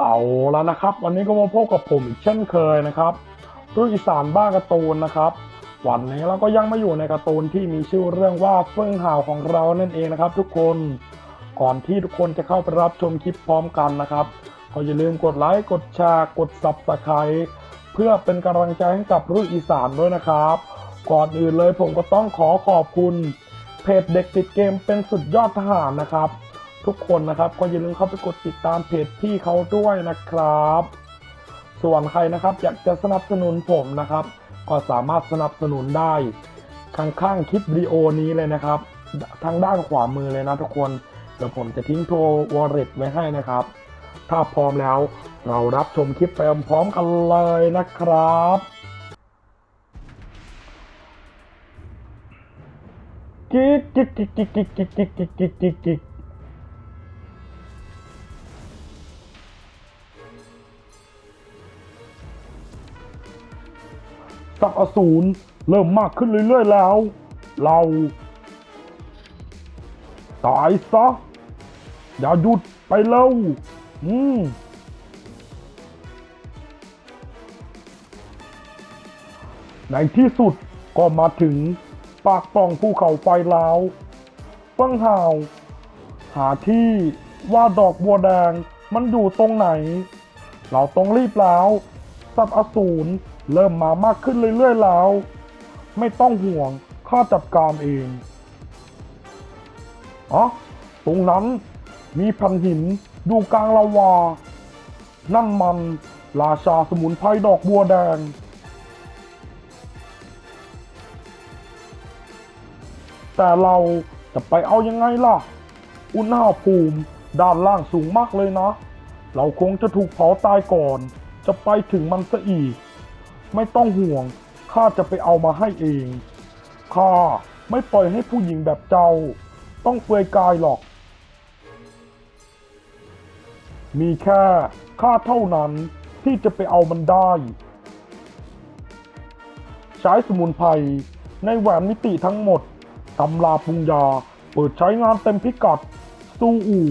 เอาแล้วนะครับ วันนี้ก็มาพบกับผมอีกเช่นเคยนะครับรุ่นอีสานบ้านการ์ตูนนะครับ วันนี้เราก็ยังมาอยู่ในการ์ตูนที่มีชื่อเรื่องว่าเฟื่องห่าวของเรานั่นเองนะครับ ทุกคนก่อนที่ทุกคนจะเข้าไปรับชมคลิปพร้อมกันนะครับก็อย่าลืมกดไลค์กดแชร์กด subscribe เพื่อเป็นกำลังใจให้กับรุ่นอีสานด้วยนะครับ ก่อนอื่นเลยผมก็ต้องขอขอบคุณเพจเด็กติดเกมเป็นสุดยอดทหารนะครับ ทุกคนนะครับก็อย่าลืมเข้าไปกดติดตามเพจพี่เขาด้วยนะครับ ส่วนใครนะครับอยากจะสนับสนุนผมนะครับ ก็สามารถสนับสนุนได้ข้างๆคลิปวิดีโอนี้เลยนะครับ ทางด้านขวามือเลยนะทุกคนเดี๋ยวผมจะทิ้งโทรวอลเล็ตไว้ให้นะครับ ถ้าพร้อมแล้วเรารับชมคลิปไปพร้อมกันเลยนะครับกิ๊กกิ๊กกิ๊กกิ๊กกิ๊กกิ๊กกิ๊กกิ๊กกิ๊ก สักอสูรเริ่มมากขึ้นเรื่อยๆแล้ว เรา ตายซะ อย่าหยุดไปเร็วอืมในที่สุดก็มาถึงปากปล่องภูเขาไฟแล้วฟิ่งห่าว หาที่ว่าดอกบัวแดงมันอยู่ตรงไหน เราต้องรีบแล้ว สัตว์อสูร เริ่มมามากขึ้นเรื่อยๆแล้ว ไม่ต้องห่วงข้าจัดการเองอ๋อตรงนั้นมีแผ่นหินอยู่กลางลาวา นั่นมันราชาสมุนไพรดอกบัวแดง แต่เราจะไปเอายังไงล่ะ อุณหภูมิด้านล่างสูงมากเลยนะ เราคงจะถูกเผาตายก่อน จะไปถึงมันซะอีก ไม่ต้องห่วง ข้าจะไปเอามาให้เอง ข้าไม่ปล่อยให้ผู้หญิงแบบเจ้า ต้องเปลือยกายหรอก มีแค่ข้าเท่านั้นที่จะไปเอามันได้ ใช้สมุนไพรในแหวนมิติทั้งหมด ตำราปรุงยา เปิดใช้งานเต็มพิกัด สู้อู่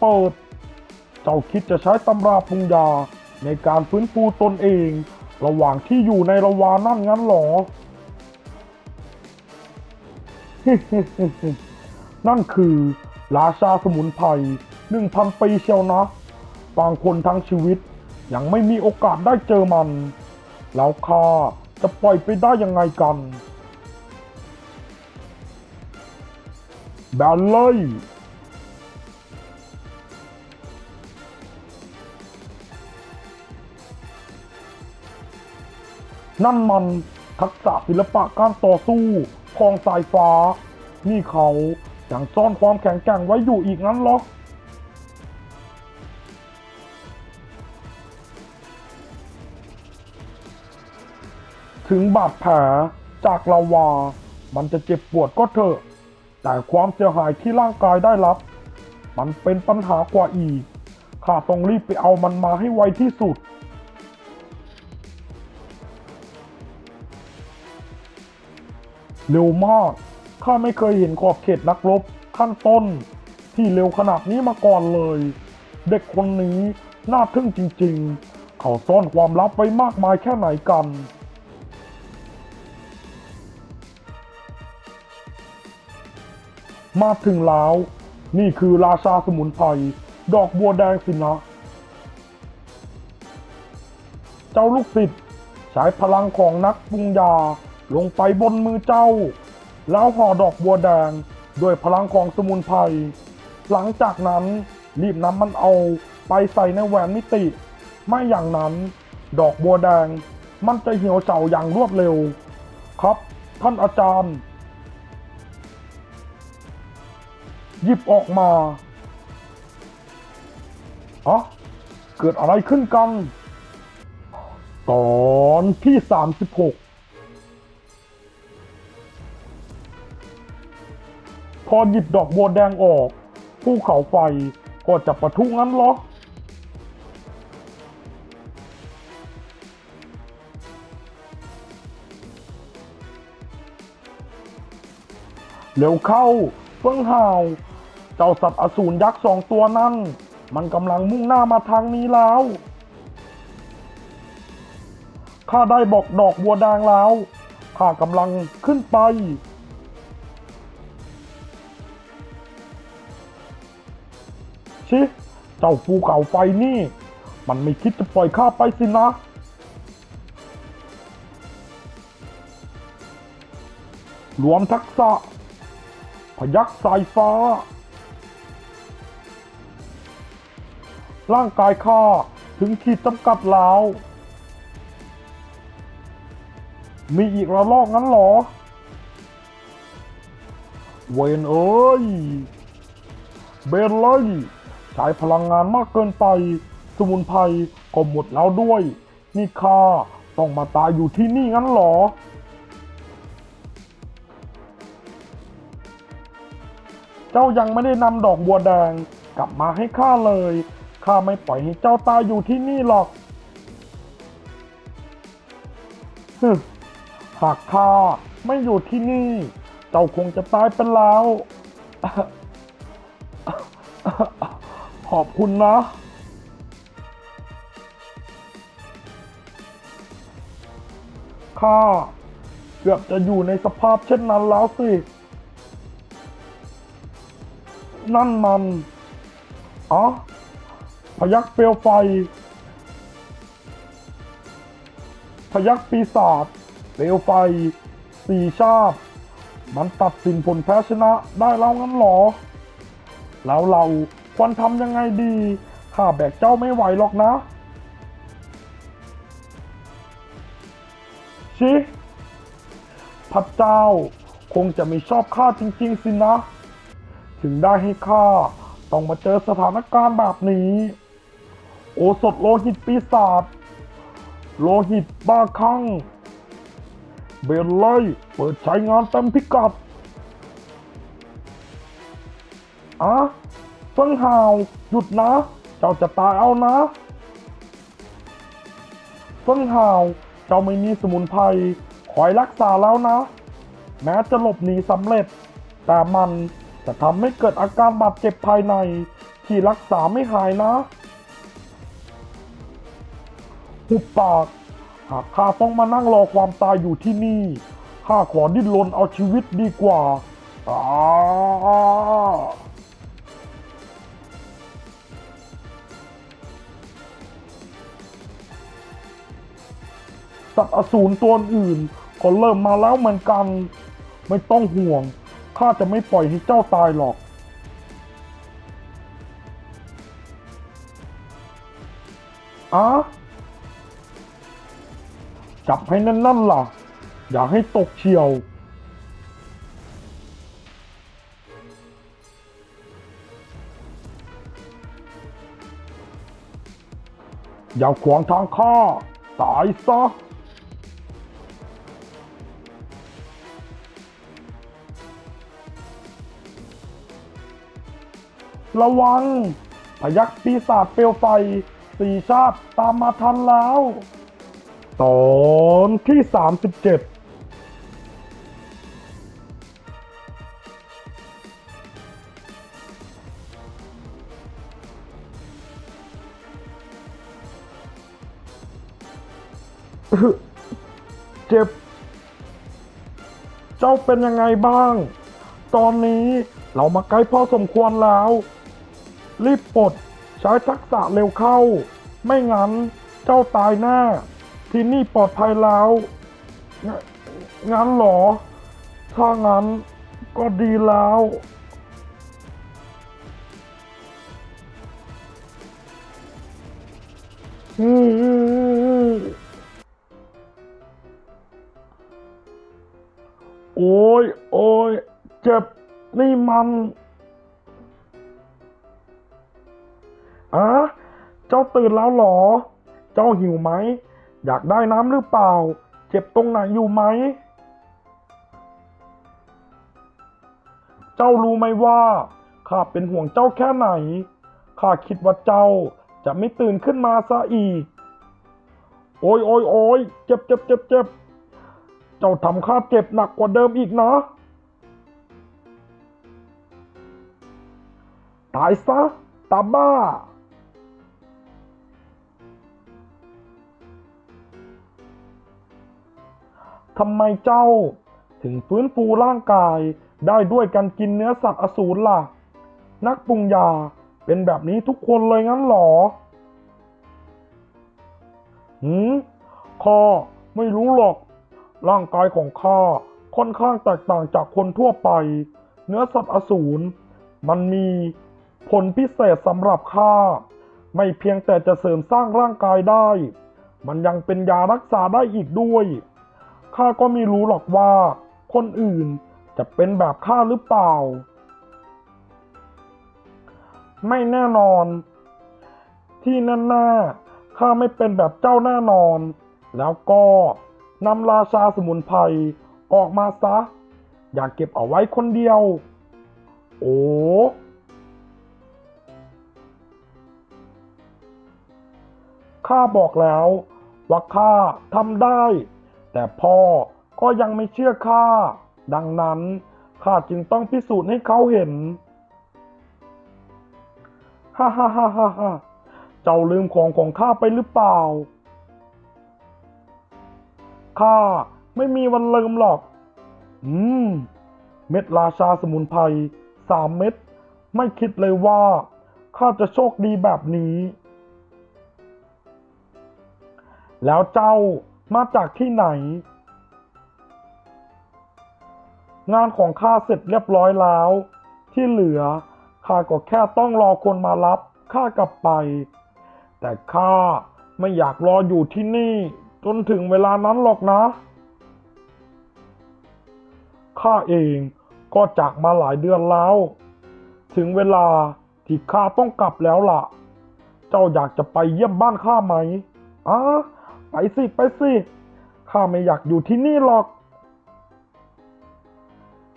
เปิด เจ้าคิดจะใช้ตำราปรุงยาในการฟื้นฟูตนเอง ระหว่างที่อยู่ในระวานั่นงั้นหรอ นั่นคือราชาสมุนไพรหนึ่งพันปีเชียวนะบางคนทั้งชีวิต ยังไม่มีโอกาสได้เจอมัน แล้วข้าจะปล่อยไปได้ยังไงกันแบนเลย นั่นมันทักษะศิลปะการต่อสู้ของสายฟ้า นี่เขายังซ่อนความแข็งแกร่งไว้อยู่อีกงั้นหรอถึงบาดแผลจากลาวา มันจะเจ็บปวดก็เถอะ แต่ความเสียหายที่ร่างกายได้รับ มันเป็นปัญหากว่าอีก ข้าต้องรีบไปเอามันมาให้ไวที่สุด เร็วมาก ข้าไม่เคยเห็นขอบเขตนักรบขั้นต้น ที่เร็วขนาดนี้มาก่อนเลย เด็กคนนี้น่าทึ่งจริงๆ เขาซ่อนความลับไว้มากมายแค่ไหนกันมาถึงแล้ว นี่คือราชาสมุนไพรดอกบัวแดงสินะ เจ้าลูกศิษย์ใช้พลังของนักปรุงยา ลงไปบนมือเจ้า แล้วห่อดอกบัวแดงด้วยพลังของสมุนไพร หลังจากนั้นรีบนำมันเอาไปใส่ในแหวนมิติ ไม่อย่างนั้น ดอกบัวแดงมันจะเหี่ยวเฉาอย่างรวดเร็ว ครับ ท่านอาจารย์ หยิบออกมาอ๋อเกิดอะไรขึ้นกัน ตอนที่ 36 พอหยิบดอกบัวแดงออกภูเขาไฟก็จะปะทุงั้นหรอเร็วเข้าเฟิ่งหาวเจ้าสัตว์อสูรยักษ์สองตัวนั่น มันกำลังมุ่งหน้ามาทางนี้แล้ว ข้าได้บอกดอกบัวแดงแล้ว ข้ากำลังขึ้นไป ชิเจ้าภูเขาไฟนี่ มันไม่คิดจะปล่อยข้าไปสินะ รวมทักษะ พยักสายฟ้า ร่างกายข้าถึงขีดจำกัดแล้ว มีอีกระลอกงั้นหรอ เวนเอ้ย เบนเลย ใช้พลังงานมากเกินไป สมุนไพรก็หมดแล้วด้วย นี่ข้าต้องมาตายอยู่ที่นี่งั้นหรอเจ้ายังไม่ได้นำดอกบัวแดงกลับมาให้ข้าเลย ข้าไม่ปล่อยให้เจ้าตายอยู่ที่นี่หรอกฮึหากข้าไม่อยู่ที่นี่ เจ้าคงจะตายไปแล้ว ขอบคุณนะ ข้าเกือบจะอยู่ในสภาพเช่นนั้นแล้วสิ นั่นมันอ๋อพยักเปลวไฟ พยักปีศาจเปลวไฟ สี่ชาติมันตัดสินผลแพ้ชนะได้แล้วงั้นหรอ แล้วเรา ควรทำยังไงดีข้าแบกเจ้าไม่ไหวหรอกนะ ชิพระเจ้าคงจะไม่ชอบข้าจริง ๆ สินะ ถึงได้ให้ข้าต้องมาเจอสถานการณ์แบบนี้ โอสถโลหิตปีศาจโลหิตบ้าคลั่งเบลไลเปิดใช้งานเต็มพิกัดอะ ฟิงหาวหยุดนะ เจ้าจะตายเอานะเฟิงหาวเจ้าไม่มีสมุนไพรคอยรักษาแล้วนะ แม้จะหลบหนีสำเร็จ แต่มันจะทำให้เกิดอาการบาดเจ็บภายใน ที่รักษาไม่หายนะหุบปากหากข้าต้องมานั่งรอความตายอยู่ที่นี่ข้าขอดิ้นรนเอาชีวิตดีกว่าอ้า สัตว์อสูรตัวอื่นก็เริ่มมาแล้วเหมือนกัน ไม่ต้องห่วง ข้าจะไม่ปล่อยให้เจ้าตายหรอก อะจับให้แนั่นๆล่ะ อย่าให้ตกเฉียว อย่าขวางทางข้า ตายซะ ระวัง พยักปีศาจเปลวไฟ สี่ชาติตามมาทันแล้ว ตอนที่สามเจ็ดเจ็บ เจ้าเป็นยังไงบ้าง ตอนนี้เรามาใกล้พอสมควรแล้ว รีบปลดใช้ทักษะเร็วเข้า ไม่งั้นเจ้าตายแน่ที่นี่ปลอดภัยแล้วงงั้นหรอ ถ้างั้นก็ดีแล้วอืมโอ้ยโอ้ยเจ็บนี่มัน อะเจ้าตื่นแล้วหรอ เจ้าหิวไหม อยากได้น้ำหรือเปล่า เจ็บตรงไหนอยู่ไหม เจ้ารู้ไหมว่าข้าเป็นห่วงเจ้าแค่ไหน ข้าคิดว่าเจ้าจะไม่ตื่นขึ้นมาซะอีก โอ้ยโอ้ยโอ้ยเจ็บเจ็บเจ็บเจ็บเจ้าทำข้าเจ็บหนักกว่าเดิมอีกนะตายซะตาบ้า ทำไมเจ้า ถึงฟื้นฟูร่างกายได้ด้วยการกินเนื้อสัตว์อสูรล่ะ นักปรุงยาเป็นแบบนี้ทุกคนเลยงั้นหรอหืมข้าไม่รู้หรอก ร่างกายของข้าค่อนข้างแตกต่างจากคนทั่วไป เนื้อสัตว์อสูร มันมีผลพิเศษสำหรับข้า ไม่เพียงแต่จะเสริมสร้างร่างกายได้ มันยังเป็นยารักษาได้อีกด้วย ข้าก็ไม่รู้หรอกว่า คนอื่นจะเป็นแบบข้าหรือเปล่า ไม่แน่นอน ที่แน่ๆข้าไม่เป็นแบบเจ้าแน่นอน แล้วก็นำราชาสมุนไพรออกมาซะ อย่าเก็บเอาไว้คนเดียว โอ้ข้าบอกแล้วว่าข้าทำได้ แต่พ่อก็ยังไม่เชื่อข้า ดังนั้นข้าจึงต้องพิสูจน์ให้เขาเห็น ฮ่าฮ่าฮ่าฮ่าฮ่าเจ้าลืมของของข้าไปหรือเปล่า ข้าไม่มีวันลืมหรอก อืม เม็ดราชาสมุนไพรสามเม็ด ไม่คิดเลยว่าข้าจะโชคดีแบบนี้ แล้วเจ้า มาจากที่ไหน งานของข้าเสร็จเรียบร้อยแล้ว ที่เหลือข้าก็แค่ต้องรอคนมารับข้ากลับไป แต่ข้าไม่อยากรออยู่ที่นี่ จนถึงเวลานั้นหรอกนะ ข้าเองก็จากมาหลายเดือนแล้ว ถึงเวลาที่ข้าต้องกลับแล้วล่ะ เจ้าอยากจะไปเยี่ยมบ้านข้าไหมอะ ไปสิไปสิข้าไม่อยากอยู่ที่นี่หรอก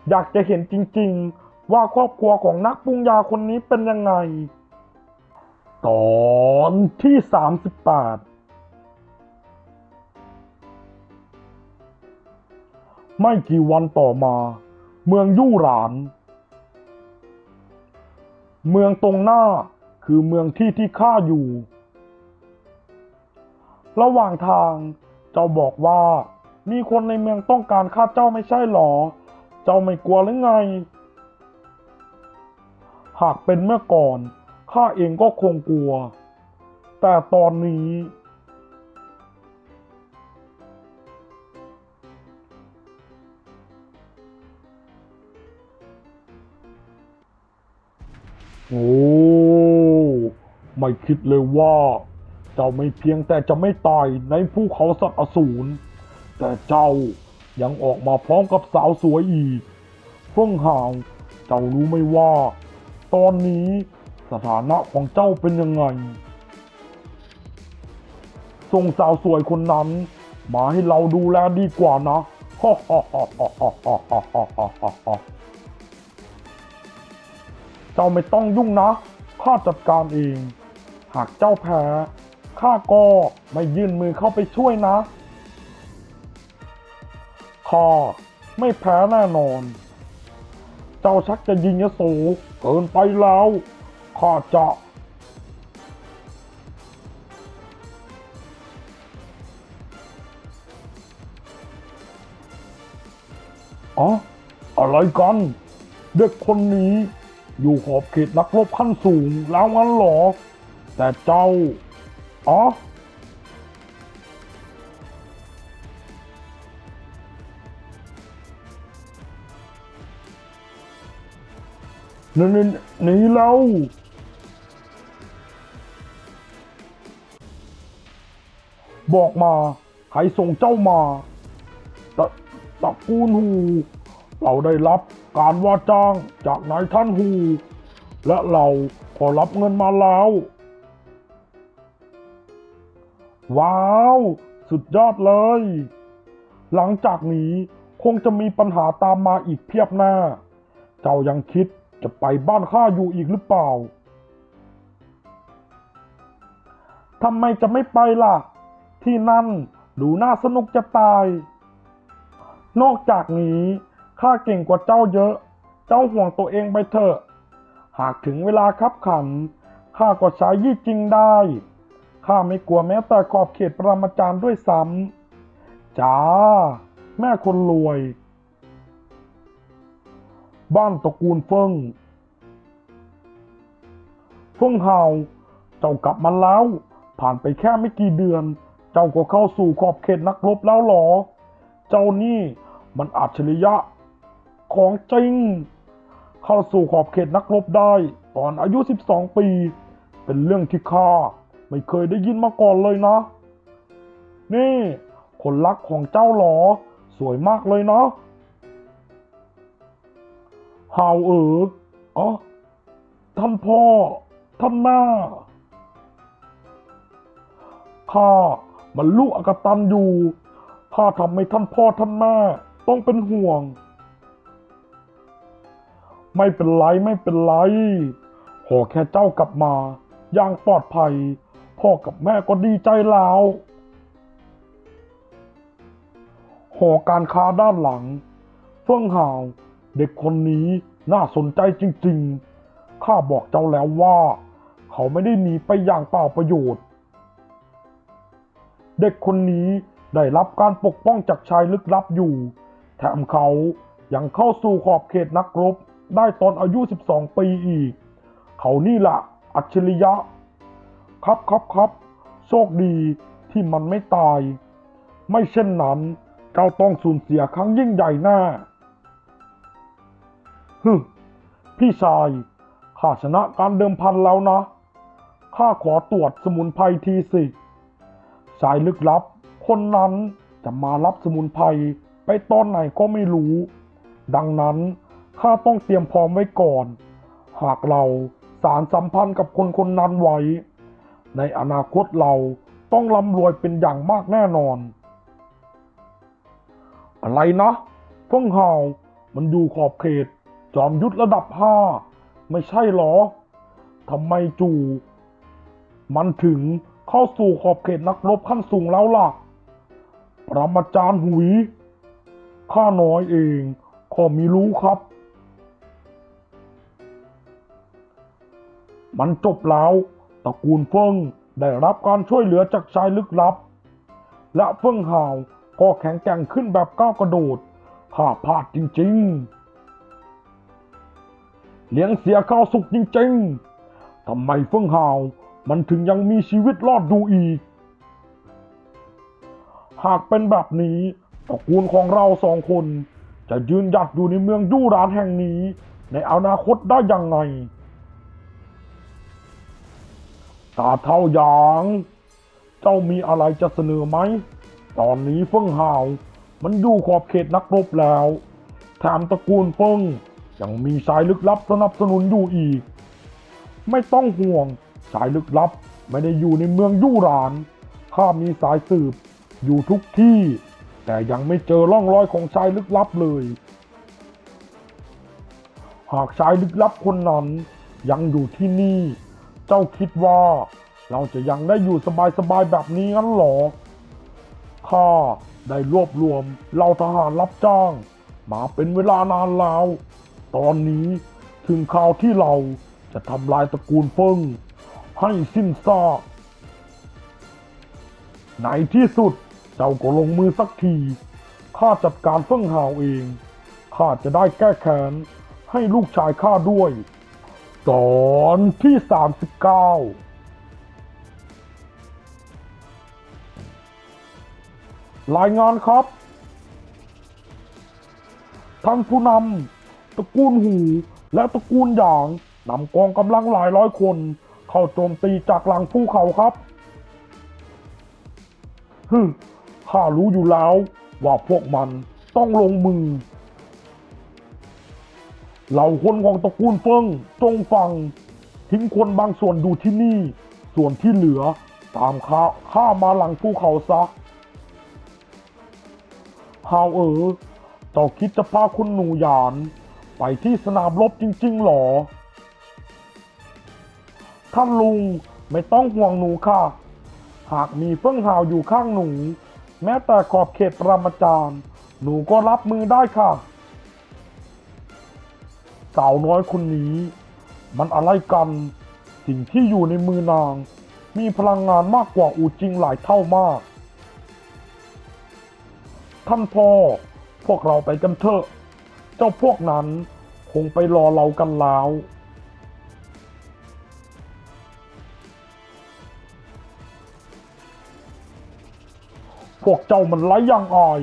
อยากจะเห็นจริงๆ ว่าครอบครัวของนักปรุงยาคนนี้เป็นยังไง ตอนที่สามสิบแปดไม่กี่วันต่อมา เมืองยู่หราน เมืองตรงหน้าคือเมืองที่ที่ข้าอยู่ ระหว่างทาง เจ้าบอกว่า มีคนในเมืองต้องการข้าเจ้าไม่ใช่หรอ เจ้าไม่กลัวหรือไง หากเป็นเมื่อก่อนข้าเองก็คงกลัว แต่ตอนนี้ โอ้ ไม่คิดเลยว่า เจ้าไม่เพียงแต่จะไม่ตายในภูเขาสัตว์อสูร แต่เจ้ายังออกมาพร้อมกับสาวสวยอีกเฟิ่องห่าวเจ้ารู้ไหมว่า ตอนนี้สถานะของเจ้าเป็นยังไง ส่งสาวสวยคนนั้น มาให้เราดูแลดีกว่านะฮ่าฮ่าฮ่าฮ่าฮ่าฮ่าฮ่าฮ่าฮ่าฮ่าเจ้าไม่ต้องยุ่งนะข้าจัดการเอง หากเจ้าแพ้ ข้าก็ไม่ยื่นมือเข้าไปช่วยนะข้าไม่แพ้แน่นอน เจ้าชักจะยิงยโสเกินไปแล้วข้าจะอ๋ออะไรกัน เด็กคนนี้อยู่ขอบเขตนักรบขั้นสูงแล้วงั้นหรอ แต่เจ้า อ๋อ นีหนีหนีแล้วบอกมา ใครส่งเจ้ามาตะตะกูลฮู เราได้รับการว่าจ้างจากนายท่านฮู และเราขอรับเงินมาแล้ว ว้าว สุดยอดเลย หลังจากนี้คงจะมีปัญหาตามมาอีกเพียบหน้า เจ้ายังคิดจะไปบ้านข้าอยู่อีกหรือเปล่า ทำไมจะไม่ไปล่ะ ที่นั่นดูน่าสนุกจะตาย นอกจากนี้ข้าเก่งกว่าเจ้าเยอะ เจ้าห่วงตัวเองไปเถอะ หากถึงเวลาคับขันข้าก็ใช้ยี่จริงได้ ข้าไม่กลัวแม้แต่ขอบเขตปรมาจารย์ด้วยซ้ำจ้า แม่คนรวย บ้านตระกูลเฟิงเฟิงเฮาเจ้ากลับมาแล้ว ผ่านไปแค่ไม่กี่เดือน เจ้าก็เข้าสู่ขอบเขตนักรบแล้วหรอ เจ้านี่มันอัจฉริยะ ของจริง เข้าสู่ขอบเขตนักรบได้ ตอนอายุ 12 ปี เป็นเรื่องที่ข้า ไม่เคยได้ยินมาก่อนเลยนะ นี่คนรักของเจ้าหรอ สวยมากเลยเนาะฮาวเอออ๋อท่านพ่อ ท่านแม่ข้ามันลูกอกตันอยู่ข้าทำให้ท่านพ่อท่านแม่ต้องเป็นห่วง ไม่เป็นไรไม่เป็นไร ขอแค่เจ้ากลับมา อย่างปลอดภัย พ่อกับแม่ก็ดีใจแล้วหอการค้าด้านหลัง เฟื่องหาวเด็กคนนี้น่าสนใจจริงๆ ข้าบอกเจ้าแล้วว่า เขาไม่ได้หนีไปอย่างเปล่าประโยชน์ เด็กคนนี้ได้รับการปกป้องจากชายลึกลับอยู่ แถมเขายังเข้าสู่ขอบเขตนักรบได้ตอนอายุ 12 ปีอีก เขานี่ละอัจฉริยะ ครับครับครับโชคดีที่มันไม่ตาย ไม่เช่นนั้น เจ้าต้องสูญเสียครั้งยิ่งใหญ่แน่ฮึพี่ชายข้าชนะการเดิมพันแล้วนะข้าขอตรวจสมุนไพรทีสิชายลึกลับ คนนั้นจะมารับสมุนไพรไปตอนไหนก็ไม่รู้ ดังนั้นข้าต้องเตรียมพร้อมไว้ก่อน หากเราสารสัมพันธ์กับคนคนนั้นไว้ ในอนาคตเราต้องร่ำรวยเป็นอย่างมากแน่นอน อะไรนะพิ่งเห่ามันอยู่ขอบเขต จอมยุทธระดับห้าไม่ใช่หรอทำไมจู่ มันถึงเข้าสู่ขอบเขตนักรบขั้นสูงแล้วล่ะปรมาจารย์หุย ข้าน้อยเองขอมีรู้ครับ มันจบแล้ว ตระกูลเฟิงได้รับการช่วยเหลือจากชายลึกลับ และเฟิงหาวก็แข็งแกร่งขึ้นแบบก้าวกระโดดข้าพลาดจริงๆ เลี้ยงเสียข้าวสุกจริงๆ ทำไมเฟิงหาวมันถึงยังมีชีวิตรอดอยู่อีก หากเป็นแบบนี้ตระกูลของเราสองคน จะยืนหยัดอยู่ในเมืองยู่รานแห่งนี้ ในอนาคตได้ยังไง ตาเท่าหยาง เจ้ามีอะไรจะเสนอไหม ตอนนี้เฟิ่งหาว มันอยู่ขอบเขตนักรบแล้วแถมตระกูลเฟิ่งยังมีสายลึกลับสนับสนุนอยู่อีก ไม่ต้องห่วง สายลึกลับไม่ได้อยู่ในเมืองยู่หราน ข้ามีสายสืบอยู่ทุกที่ แต่ยังไม่เจอร่องรอยของชายลึกลับเลย หากชายลึกลับคนนั้นยังอยู่ที่นี่ จ้าคิดว่า เราจะยังได้อยู่สบายๆแบบนี้งั้นหรอ ข้าได้รวบรวมเหล่าทหารรับจ้าง มาเป็นเวลานานแล้ว ตอนนี้ถึงข่าวที่เราจะทำลายตระกูลเฟิงให้สิ้นซากในที่สุดเจ้าก็ลงมือสักที ข้าจัดการเฟิงหาวเอง ข้าจะได้แก้แค้นให้ลูกชายข้าด้วย ตอนที่ 39 รายงานครับ ท่านผู้นำตระกูลหูและตระกูลหยางนำกองกำลังหลายร้อยคน เข้าโจมตีจากหลังภูเขาครับฮึข้ารู้อยู่แล้วว่าพวกมันต้องลงมือ เหล่าคนของตระกูลเฟิงจงฟัง ทิ้งคนบางส่วนอยู่ที่นี่ ส่วนที่เหลือตามข้าข้ามาหลังภูเขาซะฮาวเอ๋อเจ้าคิดจะพาคุณหนูหยาน ไปที่สนามรบจริง ๆ หรอ ท่านลุงไม่ต้องห่วงหนูค่ะ หากมีเฟื่องหาวอยู่ข้างหนู แม้แต่ขอบเขตปรมาจารย์ หนูก็รับมือได้ค่ะ สาวน้อยคนนี้ มันอะไรกัน สิ่งที่อยู่ในมือนาง มีพลังงานมากกว่าอูจริงหลายเท่ามาก ท่านพ่อ พวกเราไปกันเถอะ เจ้าพวกนั้นคงไปรอเรากันแล้วพวกเจ้ามันไร้อย่างอาย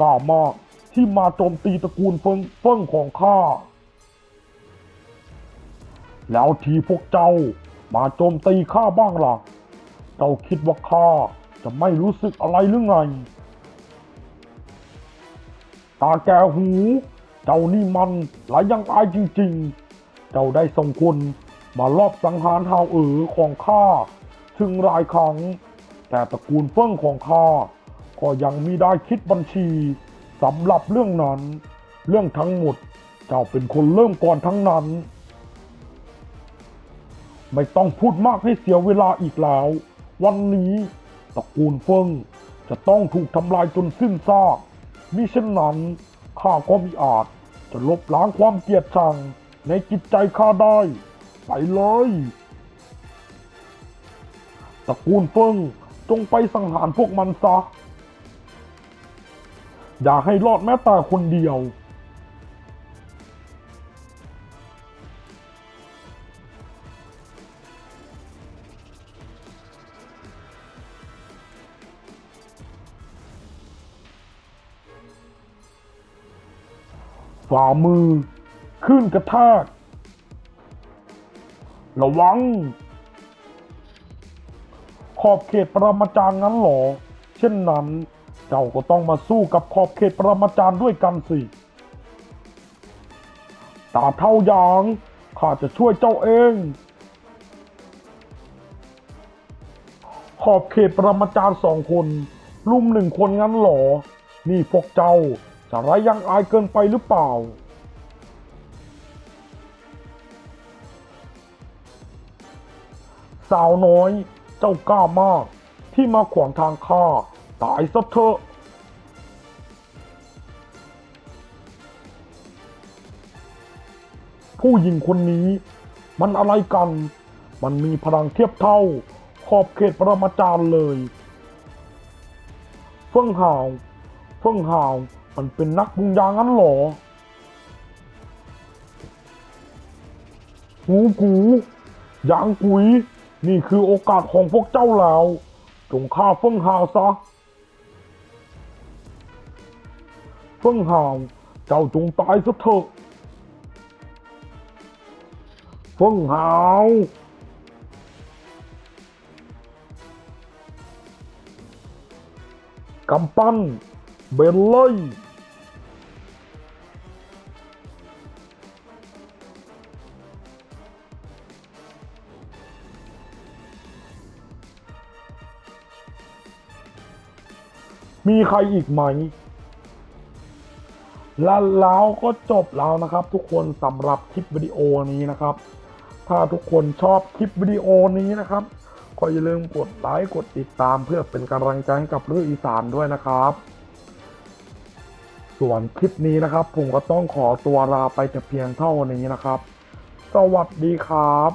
กล้ามากที่มาโจมตีตระกูลเฟิงเฟิงของข้า แล้วทีพวกเจ้ามาโจมตีข้าบ้างล่ะ เจ้าคิดว่าข้าจะไม่รู้สึกอะไรหรือไง ตาแกหู เจ้านี่มันหลายยังอายจริงๆ เจ้าได้ส่งคนมารอบสังหารเฮาเอ๋อของข้าถึงหลายครั้ง แต่ตระกูลเฟิ่งของข้าก็ยังมีได้คิดบัญชีสำหรับเรื่องนั้น เรื่องทั้งหมด เจ้าเป็นคนเริ่มก่อนทั้งนั้น ไม่ต้องพูดมากให้เสียเวลาอีกแล้ว วันนี้ตระกูลเฟิงจะต้องถูกทำลายจนสิ้นซากมิเช่นนั้นข้าก็มิอาจจะลบล้างความเกลียดชังในจิตใจข้าได้ ไปเลยตระกูลเฟิงจงไปสังหารพวกมันซะ อย่าให้รอดแม้แต่คนเดียว ฝ่ามือ ขึ้นกระแทกระวัง ขอบเขตปรมาจารย์งั้นหรอ เช่นนั้น เจ้าก็ต้องมาสู้กับขอบเขตปรมาจารย์ด้วยกันสิตาเท่าอย่างข้าจะช่วยเจ้าเอง ขอบเขตปรมาจารย์สองคน ลุมหนึ่งคนงั้นหรอ นี่พวกเจ้า จะไร้ยังอายเกินไปหรือเปล่า สาวน้อยเจ้ากล้ามาก ที่มาขวางทางข้าตายซะเถอะผู้หญิงคนนี้มันอะไรกัน มันมีพลังเทียบเท่า ขอบเขตปรมาจารย์เลย เฟิ่งหาว เฟิ่งหาว มันเป็นนักบุญยางงั้นหรอหูกูยางกุย นี่คือโอกาสของพวกเจ้าแล้ว จงฆ่าเฟิ่งหาวซะ เฟิ่งหาว เจ้าจงตายซะเถอะ เฟิ่งหาวกำปั้นเบนเลย มีใครอีกไหมและแล้วก็จบแล้วนะครับ ทุกคนสำหรับคลิปวิดีโอนี้นะครับ ถ้าทุกคนชอบคลิปวิดีโอนี้นะครับก็อย่าลืมกดไลค์กดติดตามเพื่อเป็นกำลังใจให้กับเรื่องอีสานด้วยนะครับ ส่วนคลิปนี้นะครับ ผมก็ต้องขอตัวลาไปแต่เพียงเท่านี้นะครับ สวัสดีครับ